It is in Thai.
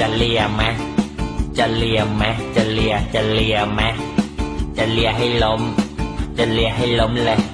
จะเลียไหมจะเลียไหมจะเลียจะเลียไหมจะเลียให้ล้ม จะเลียให้ล้มเลย